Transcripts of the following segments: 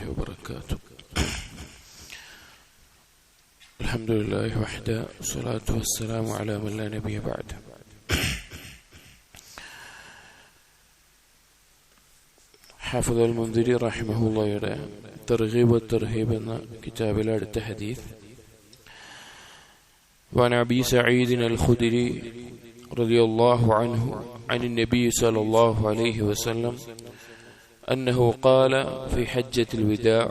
الله وبركاته. الحمد لله وحده والصلاة والسلام على من لا نبي بعده. حافظ المنذري رحمه الله ترغيب والترهيب كتاب الله حديث وعن أبي سعيد الخدري رضي الله عنه عن النبي صلى الله عليه وسلم أنه قال في حجة الوداع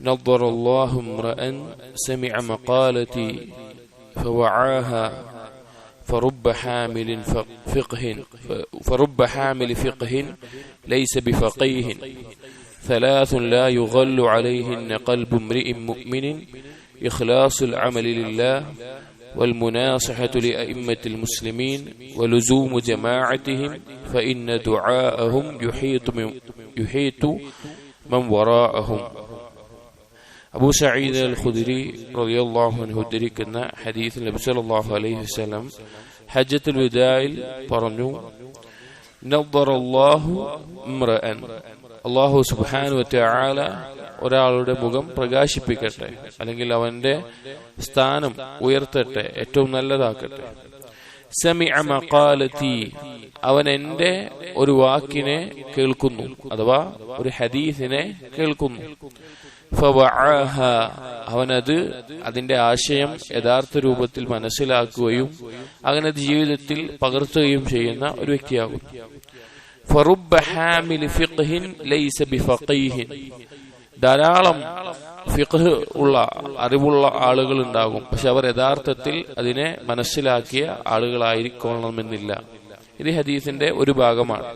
نظر الله امرأ سمع مقالتي فوعاها فرب حامل فقه فرب حامل فقه ليس بفقيه ثلاث لا يغل عليهن قلب امرئ مؤمن إخلاص العمل لله والمناصحة لأئمة المسلمين ولزوم جماعتهم فإن دعاءهم يحيط من, يحيط من وراءهم അബൂ സഈദ് അൽ ഖുദരി റളിയല്ലാഹു അൻഹു ഉദ്ധരിക്കുന്ന ഹദീസിൽ നബി സല്ലല്ലാഹു അലൈഹി വസല്ലം ഹജ്ജത്തുൽ വിദായിൽ പറഞ്ഞു നദ്ദറല്ലാഹു ഇംറഅൻ അല്ലാഹു സുബ്ഹാനഹു വതആല ഒരാളുടെ മുഖം പ്രകാശിപ്പിക്കട്ടെ അല്ലെങ്കിൽ അവന്റെ സ്ഥാനം ഉയർത്തട്ടെ ഏറ്റവും നല്ലതാക്കട്ടെ. സെമി മഖാലതി അവൻ എന്റെ ഒരു വാക്കിനെ കേൾക്കുന്നു അഥവാ ഒരു ഹദീസിനെ കേൾക്കുന്നു. അവനത് അതിന്റെ ആശയം യഥാർത്ഥ രൂപത്തിൽ മനസ്സിലാക്കുകയും അങ്ങനെ ജീവിതത്തിൽ പകർത്തുകയും ചെയ്യുന്ന ഒരു വ്യക്തിയാകും ധാരാളം ഫിഖ് ഉള്ള അറിവുള്ള ആളുകൾ ഉണ്ടാകും. പക്ഷെ അവർ യഥാർത്ഥത്തിൽ അതിനെ മനസ്സിലാക്കിയ ആളുകളായിരിക്കണമെന്നില്ല. ഇത് ഹദീസിന്റെ ഒരു ഭാഗമാണ്.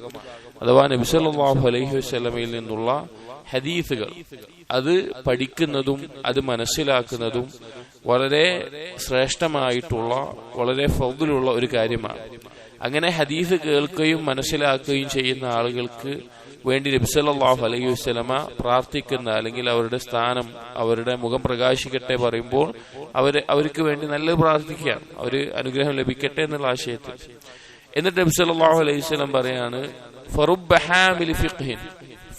അഥവാ നബിസല്ലാഹു അലൈഹി വസ്ലമയിൽ നിന്നുള്ള ഹദീസുകൾ അത് പഠിക്കുന്നതും അത് മനസ്സിലാക്കുന്നതും വളരെ ശ്രേഷ്ഠമായിട്ടുള്ള വളരെ ഫൗദിലുള്ള ഒരു കാര്യമാണ്. അങ്ങനെ ഹദീസ് കേൾക്കുകയും മനസ്സിലാക്കുകയും ചെയ്യുന്ന ആളുകൾക്ക് വേണ്ടി നബിസല്ലാഹു അലൈഹി വസ്ലമ പ്രാർത്ഥിക്കുന്ന അല്ലെങ്കിൽ അവരുടെ സ്ഥാനം അവരുടെ മുഖം പ്രകാശിക്കട്ടെ പറയുമ്പോൾ അവർ അവർക്ക് വേണ്ടി നല്ലത് പ്രാർത്ഥിക്കുകയാണ്. അവർ അനുഗ്രഹം ലഭിക്കട്ടെ എന്നുള്ള ആശയത്തിൽ. എന്നിട്ട് നബിസല്ലാഹു അലൈഹി വസ്ലം പറയാണ്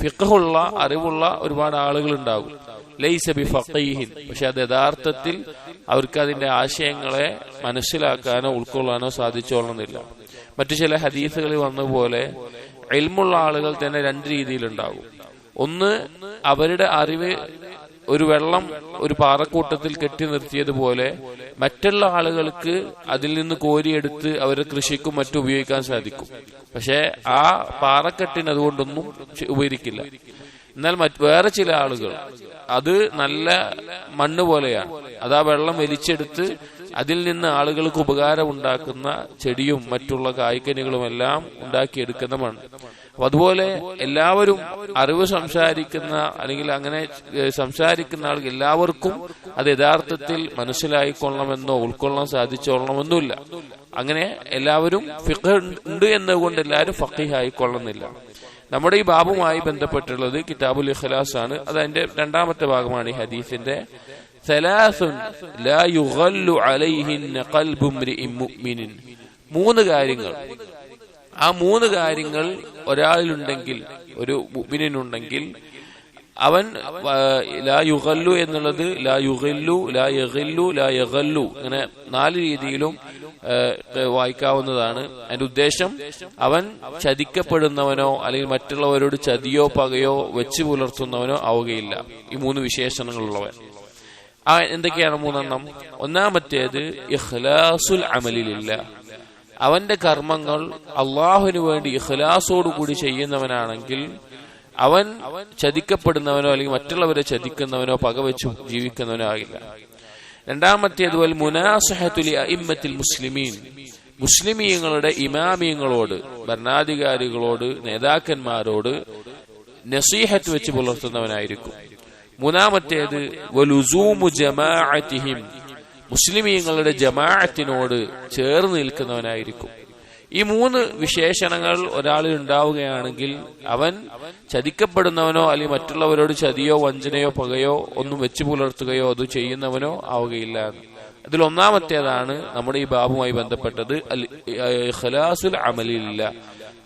ഫിഖുള്ള അറിവുള്ള ഒരുപാട് ആളുകൾ ഉണ്ടാകും ലൈസ ബി ഫീഹിൻ പക്ഷെ അത് യഥാർത്ഥത്തിൽ അവർക്ക് അതിന്റെ ആശയങ്ങളെ മനസ്സിലാക്കാനോ ഉൾക്കൊള്ളാനോ സാധിച്ചോളണമെന്നില്ല. മറ്റു ചില ഹദീസുകളിൽ വന്ന പോലെ എൽമുള്ള ആളുകൾ തന്നെ രണ്ട് രീതിയിലുണ്ടാകും. ഒന്ന് അവരുടെ അറിവ് ഒരു വെള്ളം ഒരു പാറക്കൂട്ടത്തിൽ കെട്ടി നിർത്തിയതുപോലെ മറ്റുള്ള ആളുകൾക്ക് അതിൽ നിന്ന് കോരിയെടുത്ത് അവരുടെ കൃഷിക്കും മറ്റും ഉപയോഗിക്കാൻ സാധിക്കും. പക്ഷേ ആ പാറക്കെട്ടിന് അതുകൊണ്ടൊന്നും ഉപകരിക്കില്ല. എന്നാൽ മറ്റ് വേറെ ചില ആളുകൾ അത് നല്ല മണ്ണ് പോലെയാണ്. അത് ആ വെള്ളം വലിച്ചെടുത്ത് അതിൽ നിന്ന് ആളുകൾക്ക് ഉപകാരം ഉണ്ടാക്കുന്ന ചെടിയും മറ്റുള്ള കായ്ക്കനികളും എല്ലാം ഉണ്ടാക്കിയെടുക്കുന്ന മണ്ണ് അതുപോലെ എല്ലാവരും അറിവ് സംസാരിക്കുന്ന അല്ലെങ്കിൽ അങ്ങനെ സംസാരിക്കുന്ന ആൾക്ക് എല്ലാവർക്കും അത് യഥാർത്ഥത്തിൽ മനസ്സിലായിക്കൊള്ളണമെന്നോ ഉൾക്കൊള്ളാൻ സാധിച്ചോളണമെന്നില്ല. അങ്ങനെ എല്ലാവരും ഫിഖ് ഉണ്ട് എന്നുകൊണ്ട് എല്ലാവരും ഫക്കീഹായിക്കൊള്ളുന്നില്ല നമ്മുടെ ഈ ബാബുമായി ബന്ധപ്പെട്ടുള്ളത് കിതാബുൽ ഇഖ്ലാസ് ആണ്. അത് അതിന്റെ രണ്ടാമത്തെ ഭാഗമാണ് ഈ ഹദീസിന്റെ. മൂന്ന് കാര്യങ്ങൾ. ആ മൂന്ന് കാര്യങ്ങൾ ഒരാളിലുണ്ടെങ്കിൽ ഒരു മുബിനുണ്ടെങ്കിൽ അവൻ ലാ യുഗല്ലു എന്നുള്ളത് ലാ യുഗല്ലു ലാ യഹല്ലു ലാ യഹല്ലു അങ്ങനെ നാല് രീതിയിലും വായിക്കാവുന്നതാണ്. അതിന്റെ ഉദ്ദേശം അവൻ ചതിക്കപ്പെടുന്നവനോ അല്ലെങ്കിൽ മറ്റുള്ളവരോട് ചതിയോ പകയോ വെച്ച് പുലർത്തുന്നവനോ ആവുകയില്ല. ഈ മൂന്ന് വിശേഷണങ്ങളുള്ളവൻ. ആ എന്തൊക്കെയാണ് മൂന്നെണ്ണം? ഒന്നാമത്തേത് ഇഖ്ലാസുൽ അമലിലില്ല. അവന്റെ കർമ്മങ്ങൾ അള്ളാഹുവിന് വേണ്ടി ഇഖ്ലാസോടു കൂടി ചെയ്യുന്നവനാണെങ്കിൽ അവൻ ചതിക്കപ്പെടുന്നവനോ അല്ലെങ്കിൽ മറ്റുള്ളവരെ ചതിക്കുന്നവനോ പകവെച്ചു ജീവിക്കുന്നവനോ ആകില്ല. രണ്ടാമത്തേത് മുനാസഹത്തുലി അയിമ്മത്തിൽ മുസ്ലിമീൻ. മുസ്ലിമീങ്ങളുടെ ഇമാമിയങ്ങളോട് ഭരണാധികാരികളോട് നേതാക്കന്മാരോട് നസീഹത്ത് വെച്ച് പുലർത്തുന്നവനായിരിക്കും. മൂന്നാമത്തേത് ജമാഅത്തിഹിം. മുസ്ലിമീങ്ങളുടെ ജമാഅത്തിനോട് ചേർന്ന് നിൽക്കുന്നവനായിരിക്കും. ഈ മൂന്ന് വിശേഷണങ്ങൾ ഒരാളിൽ ഉണ്ടാവുകയാണെങ്കിൽ അവൻ ചതിക്കപ്പെടുന്നവനോ അല്ലെങ്കിൽ മറ്റുള്ളവരോട് ചതിയോ വഞ്ചനയോ പകയോ ഒന്നും വെച്ചു പുലർത്തുകയോ അത് ചെയ്യുന്നവനോ ആവുകയില്ല അതിൽ ഒന്നാമത്തേതാണ് നമ്മുടെ ഈ ബാബുമായി ബന്ധപ്പെട്ടത് ഖലാസുൽ അമലില്ല.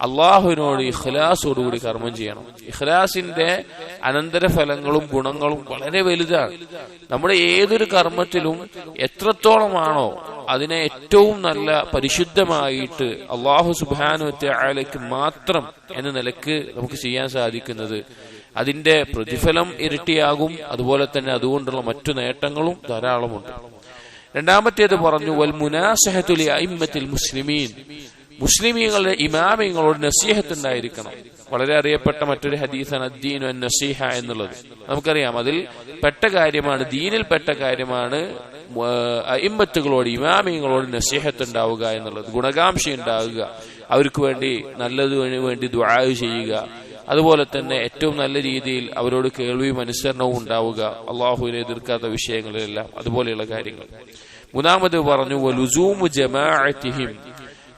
അള്ളാഹുവിനോട് ഇഖ്ലാസോടുകൂടി കർമ്മം ചെയ്യണം. ഇഖ്ലാസിന്റെ അനന്തരഫലങ്ങളും ഗുണങ്ങളും വളരെ വലുതാണ്. നമ്മുടെ ഏതൊരു കർമ്മത്തിലും എത്രത്തോളമാണോ അതിനെ ഏറ്റവും നല്ല പരിശുദ്ധമായിട്ട് അള്ളാഹു സുബാനുവത്തെ ആലേക്ക് മാത്രം എന്ന നിലയ്ക്ക് നമുക്ക് ചെയ്യാൻ സാധിക്കുന്നത് അതിന്റെ പ്രതിഫലം ഇരട്ടിയാകും. അതുപോലെ തന്നെ അതുകൊണ്ടുള്ള മറ്റു നേട്ടങ്ങളും ധാരാളമുണ്ട്. രണ്ടാമത്തേത് പറഞ്ഞു വൽ മുനാസഹത്തുലി അയിമ്മത്തിൽ മുസ്ലിമീൻ. മുസ്ലിമീങ്ങളുടെ ഇമാമിങ്ങളോട് നസീഹത്ത് ഉണ്ടായിരിക്കണം വളരെ അറിയപ്പെട്ട മറ്റൊരു ഹദീസാണ് അദ്ദീനു അൻ നസീഹ എന്നുള്ളത്. നമുക്കറിയാം അതിൽ പെട്ട കാര്യമാണ് ദീനിൽ പെട്ട കാര്യമാണ് ഇമ്മത്തുകളോട് ഇമാമിങ്ങളോട് നസീഹത്ത് ഉണ്ടാവുക എന്നുള്ളത് ഗുണകാംക്ഷ ഉണ്ടാവുക അവർക്ക് വേണ്ടി നല്ലതിന് വേണ്ടി ദ്വായ ചെയ്യുക. അതുപോലെ തന്നെ ഏറ്റവും നല്ല രീതിയിൽ അവരോട് കേൾവിയും അനുസരണവും ഉണ്ടാവുക അള്ളാഹുവിനെ എതിർക്കാത്ത വിഷയങ്ങളിലെല്ലാം അതുപോലെയുള്ള കാര്യങ്ങൾ. മൂന്നാമത് പറഞ്ഞു ജമാഅത്തിഹിം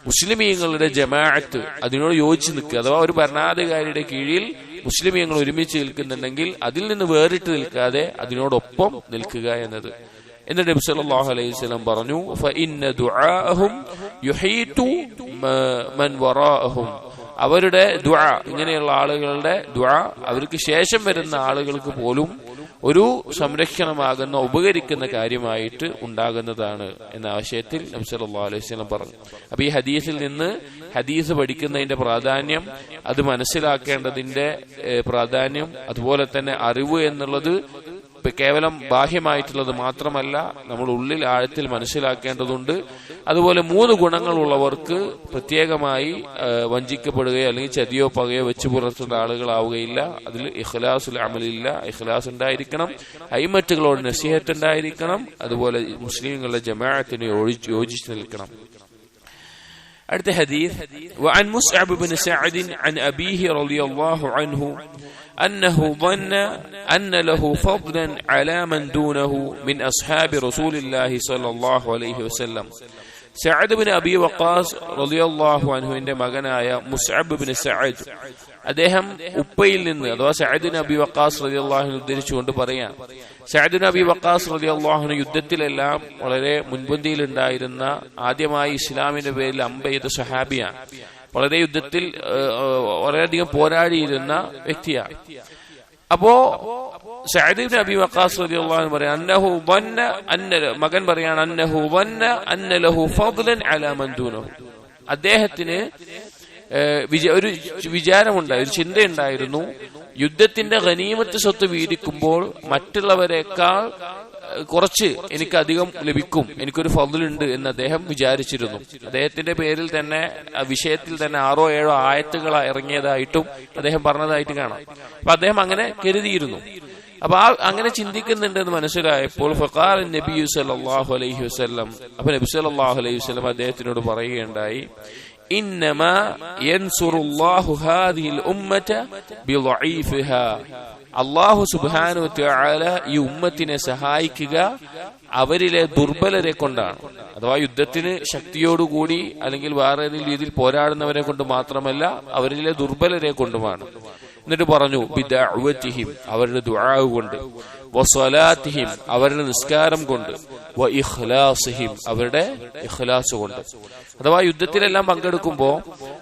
മുസ്ലിമീങ്ങളുടെ ജമാഅത്ത് അതിനോട് യോജിച്ച് നിൽക്കുക. അഥവാ ഒരു ഭരണാധികാരിയുടെ കീഴിൽ മുസ്ലിമീങ്ങൾ ഒരുമിച്ച് നിൽക്കുന്നുണ്ടെങ്കിൽ അതിൽ നിന്ന് വേറിട്ട് നിൽക്കാതെ അതിനോടൊപ്പം നിൽക്കുക എന്നത്. എന്നിട്ട് നബി സല്ലല്ലാഹു അലൈഹി വസല്ലം പറഞ്ഞു ഫഇന്ന ദുആഹും യുഹീതു മൻ വറാഅഹും. അവരുടെ ദുആ ഇങ്ങനെയുള്ള ആളുകളുടെ ദുആ അവർക്ക് ശേഷം വരുന്ന ആളുകൾക്ക് പോലും ഒരു സംരക്ഷണമാകുന്ന ഉപകരിക്കുന്ന കാര്യമായിട്ട് ഉണ്ടാകുന്നതാണ് എന്ന ആശയത്തിൽ നബി സല്ലല്ലാഹു അലൈഹി വസല്ലം പറഞ്ഞു. അപ്പൊ ഈ ഹദീസിൽ നിന്ന് ഹദീസ് പഠിക്കുന്നതിന്റെ പ്രാധാന്യം അത് മനസ്സിലാക്കേണ്ടതിന്റെ പ്രാധാന്യം അതുപോലെ തന്നെ അറിവ് എന്നുള്ളത് കേവലം ബാഹ്യമായിട്ടുള്ളത് മാത്രമല്ല നമ്മൾ ഉള്ളിൽ ആഴത്തിൽ മനസ്സിലാക്കേണ്ടതുണ്ട്. അതുപോലെ മൂന്ന് ഗുണങ്ങളുള്ളവർക്ക് പ്രത്യേകമായി വഞ്ചിക്കപ്പെടുകയോ അല്ലെങ്കിൽ ചതിയോ പകയോ വെച്ചു പുലർത്തേണ്ട ആളുകളാവുകയില്ല. അതിൽ ഇഖ്ലാസുൽ അമലില്ല ഇഖ്ലാസ് ഉണ്ടായിരിക്കണം. അയിമറ്റുകളോട് നസീഹത്ത് ഉണ്ടായിരിക്കണം. അതുപോലെ മുസ്ലിങ്ങളുടെ ജമാഅത്തിന് യോജിച്ചു നിൽക്കണം. അടുത്ത ഹദീസ് وعن مصعب بن سعد عن أبيه رضي الله عنه أنه ظن أن له فضلا على من دونه من أصحاب رسول الله صلى الله عليه وسلم സഅദ് ബിൻ അബി വക്കാസ് റളിയല്ലാഹു അൻഹുവിന്റെ മകനായ മുസ്അബ് ബിൻ സഅദ്. അദ്ദേഹം ഉപ്പയിൽ നിന്ന് അഥവാ സഅദ് ബിൻ അബി വക്കാസ് റളിയല്ലാഹു ഉദ്ധരിച്ചുകൊണ്ട് പറയാം സഅദ് ബിൻ അബി വക്കാസ് റളിയല്ലാഹു യുദ്ധത്തിലെല്ലാം വളരെ മുൻപന്തിയിൽ ഉണ്ടായിരുന്ന ആദ്യമായി ഇസ്ലാമിന്റെ പേരിൽ അമ്പെയ്ത സഹാബിയാണ് വളരെ യുദ്ധത്തിൽ വളരെയധികം പോരാടിയിരുന്ന വ്യക്തിയാണ്. അപ്പോ സഅദ് അബി വഖാസ് റളിയല്ലാഹു പറയാം അന്നഹു വന്ന അന്ന മകൻ പറയാണ് അന്നഹു വന്ന അന്ന ലഹു അദ്ദേഹത്തിന് ഒരു വിചാരമുണ്ടായി ഒരു ചിന്തയുണ്ടായിരുന്നു. യുദ്ധത്തിന്റെ ഗനീമത്ത് സ്വത്ത് വീതിക്കുമ്പോൾ മറ്റുള്ളവരെക്കാൾ കുറച്ച് എനിക്ക് അധികം ലഭിക്കും. എനിക്കൊരു ഫതിലുണ്ട് എന്ന് അദ്ദേഹം വിചാരിച്ചിരുന്നു. അദ്ദേഹത്തിന്റെ പേരിൽ തന്നെ ആ വിഷയത്തിൽ തന്നെ ആറോ ഏഴോ ആയത്തുകൾ ഇറങ്ങിയതായിട്ടും അദ്ദേഹം പറഞ്ഞതായിട്ട് കാണാം. അപ്പൊ അദ്ദേഹം അങ്ങനെ കരുതിയിരുന്നു. അപ്പൊ ആ അങ്ങനെ ചിന്തിക്കുന്നുണ്ടെന്ന് മനസ്സിലായപ്പോൾ ഫക്കാർ നബി സല്ലാഹു അലൈഹി വസ്ലം അപ്പൊ നബി സല്ലാഹു അലൈഹി വസ്ലം അദ്ദേഹത്തിനോട് പറയുകയുണ്ടായി ഇന്നമ യൻസുറുല്ലാഹു ഉമ്മത ബിളൈഫിഹാ അള്ളാഹു സുബാനു ത്യാല ഈ ഉമ്മത്തിനെ സഹായിക്കുക അവരിലെ ദുർബലരെ കൊണ്ടാണ്. അഥവാ യുദ്ധത്തിന് ശക്തിയോടുകൂടി അല്ലെങ്കിൽ വേറെ ഏതെങ്കിലും രീതിയിൽ പോരാടുന്നവരെ കൊണ്ട് മാത്രമല്ല അവരിലെ ദുർബലരെ കൊണ്ടുമാണ്. എന്നിട്ട് പറഞ്ഞു ബിദഅവതിഹിം അവരുടെ ദുആവ് കൊണ്ട്. വസ്വലാത്തിഹിം അവരുടെ നിസ്കാരം കൊണ്ട്. വ ഇഖ്ലാസിഹിം അവരുടെ ഇഖ്ലാസ് കൊണ്ട്. അഥവാ യുദ്ധത്തിലെല്ലാം പങ്കെടുക്കുമ്പോൾ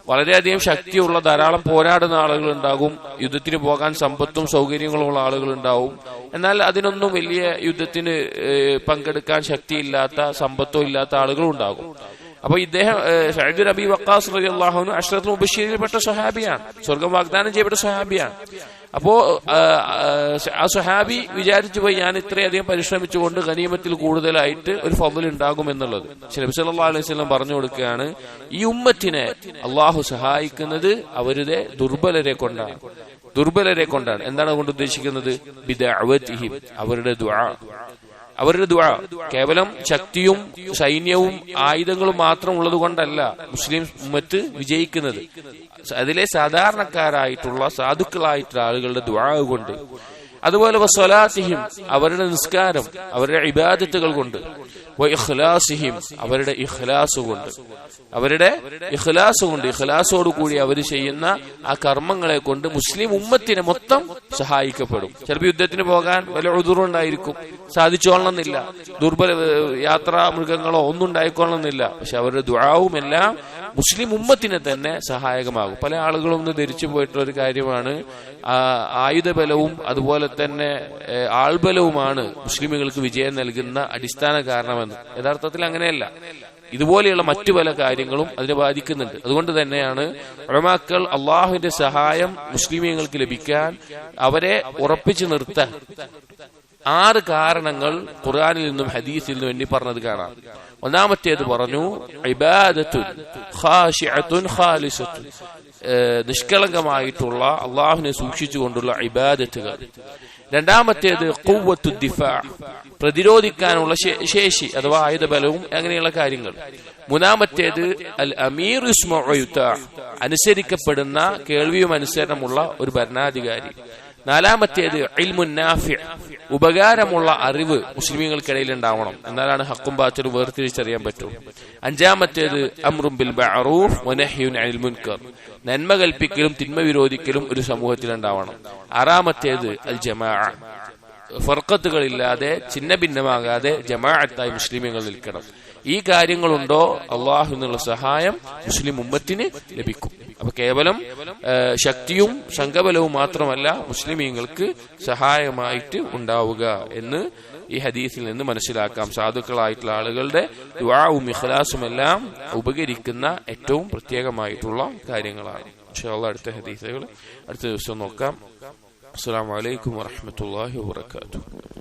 വളരെയധികം ശക്തിയുള്ള ധാരാളം പോരാടുന്ന ആളുകൾ ഉണ്ടാകും യുദ്ധത്തിന് പോകാൻ സമ്പത്തും സൗകര്യങ്ങളും ഉള്ള ആളുകൾ ഉണ്ടാവും എന്നാൽ അതിനൊന്നും വലിയ യുദ്ധത്തിന് പങ്കെടുക്കാൻ ശക്തിയില്ലാത്ത സമ്പത്തോ ഇല്ലാത്ത ആളുകളും ഉണ്ടാകും അപ്പൊ ഇദ്ദേഹം ഷഹീദ് നബി വക്കാസ് റലി അള്ളാഹുന് അഷ്റത്ത് മുബഷീരിൽപ്പെട്ട സഹാബിയാണ് സ്വർഗം വാഗ്ദാനം ചെയ്യപ്പെട്ട സഹാബിയാണ് അപ്പോ ആ സുഹാബി വിചാരിച്ചു പോയി ഞാൻ ഇത്രയധികം പരിശ്രമിച്ചുകൊണ്ട് ഗനീമത്തിൽ കൂടുതലായിട്ട് ഒരു ഫضൽ ഉണ്ടാകും എന്നുള്ളത്. നബി സല്ലല്ലാഹു അലൈഹി വസല്ലം പറഞ്ഞു കൊടുക്കുകയാണ് ഈ ഉമ്മത്തിനെ അള്ളാഹു സഹായിക്കുന്നത് അവരുടെ ദുർബലരെ കൊണ്ടാണ്. ദുർബലരെ കൊണ്ടാണ്. എന്താണ് കൊണ്ട് ഉദ്ദേശിക്കുന്നത്? അവരുടെ ദുആ. അവരുടെ ദുആ കേവലം ശക്തിയും സൈന്യവും ആയുധങ്ങളും മാത്രം ഉള്ളത് കൊണ്ടല്ല മുസ്ലിം ഉമ്മത്ത് വിജയിക്കുന്നത്. അതിലെ സാധാരണക്കാരായിട്ടുള്ള സാധുക്കളായിട്ടുള്ള ആളുകളുടെ ദുആ കൊണ്ട് അതുപോലെ വസ്വലാത്തിഹിം അവരുടെ നിസ്കാരം അവരുടെ ഇബാദത്തുകൾ കൊണ്ട്. ഇഖ്ലാസിഹിം അവരുടെ ഇഖ്ലാസ് കൊണ്ട്. അവരുടെ ഇഖ്ലാസ് കൊണ്ട് ഇഖ്ലാസോട് കൂടി അവർ ചെയ്യുന്ന ആ കർമ്മങ്ങളെ കൊണ്ട് മുസ്ലിം ഉമ്മത്തിനെ മൊത്തം സഹായിക്കപ്പെടും. ചിലപ്പോൾ യുദ്ധത്തിന് പോകാൻ വല്ല ഉതുറുണ്ടായിരിക്കും സാധിച്ചോളണമെന്നില്ല. ദുർബല യാത്രാ മൃഗങ്ങളോ ഒന്നും ഉണ്ടായിക്കൊള്ളണമെന്നില്ല. പക്ഷെ അവരുടെ ദുആവും എല്ലാം മുസ്ലിം ഉമ്മത്തിനെ തന്നെ സഹായകമാകും. പല ആളുകളും ഒന്ന് ധരിച്ചു പോയിട്ടുള്ള ഒരു കാര്യമാണ് ആയുധബലവും അതുപോലെ തന്നെ ആൾബലവുമാണ് മുസ്ലിമുകൾക്ക് വിജയം നൽകുന്ന അടിസ്ഥാന കാരണമെന്ന്. യഥാർത്ഥത്തിൽ അങ്ങനെയല്ല. ഇതുപോലെയുള്ള മറ്റു പല കാര്യങ്ങളും അതിനെ ബാധിക്കുന്നുണ്ട്. അതുകൊണ്ട് തന്നെയാണ് റമാക്കൾ അള്ളാഹുവിന്റെ സഹായം മുസ്ലിമീങ്ങൾക്ക് ലഭിക്കാൻ അവരെ ഉറപ്പിച്ചു നിർത്താൻ ആറ് കാരണങ്ങൾ ഖുർആനിൽ നിന്നും ഹദീസിൽ നിന്നും എണ്ണി പറഞ്ഞത് കാണാം. ഒന്നാമത്തേത് പറഞ്ഞു നിഷ്കളങ്കമായിട്ടുള്ള അള്ളാഹുവിനെ സൂക്ഷിച്ചുകൊണ്ടുള്ള ഇബാദത്തുകൾ. രണ്ടാമത്തേത് ഖുവ്വത്തു ദിഫാ പ്രതിരോധിക്കാനുള്ള ശേഷി അഥവാ ആയുധബലവും അങ്ങനെയുള്ള കാര്യങ്ങൾ. മൂന്നാമത്തേത് അൽ അമീർ അനുസരിക്കപ്പെടുന്ന കേൾവിയും അനുസരണമുള്ള ഒരു ഭരണാധികാരി. നാലാമത്തേത് അൽമുനാഫി ഉപകാരമുള്ള അറിവ് മുസ്ലിമീങ്ങൾക്കിടയിൽ ഉണ്ടാവണം എന്നാലാണ് ഹക്കും ബാച്ചലും വേർതിരിച്ചറിയാൻ പറ്റും. അഞ്ചാമത്തേത് അമ്രുംബിൽ അനിൽ മുൻകർ. നന്മ കൽപ്പിക്കലും തിന്മ വിരോധിക്കലും ഒരു സമൂഹത്തിൽ ഉണ്ടാവണം ആറാമത്തേത് അൽ ജമാ ഫർക്കത്തുകളില്ലാതെ ചിന്ന ഭിന്നമാകാതെ ജമാഅത്തായി മുസ്ലിമുകൾ നിൽക്കണം. ഈ കാര്യങ്ങളുണ്ടോ? അള്ളാഹു എന്നുള്ള സഹായം മുസ്ലിം ഉമ്മത്തിന് ലഭിക്കും. അപ്പൊ കേവലം ശക്തിയും സംഘബലവും മാത്രമല്ല മുസ്ലിമീങ്ങൾക്ക് സഹായമായിട്ട് ഉണ്ടാവുക എന്ന് ഈ ഹദീസിൽ നിന്ന് മനസ്സിലാക്കാം. സാധുക്കളായിട്ടുള്ള ആളുകളുടെ ദുആവും ഇഖ്ലാസും എല്ലാം ഉപകരിക്കുന്ന ഏറ്റവും പ്രത്യേകമായിട്ടുള്ള കാര്യങ്ങളാണ്. ഇൻഷാ അള്ളാഹ് അടുത്ത ഹദീസുകൾ അടുത്ത ദിവസം നോക്കാം. അസ്സാം വലൈക്കും വാഹമത്തല്ലാഹി വാത്തു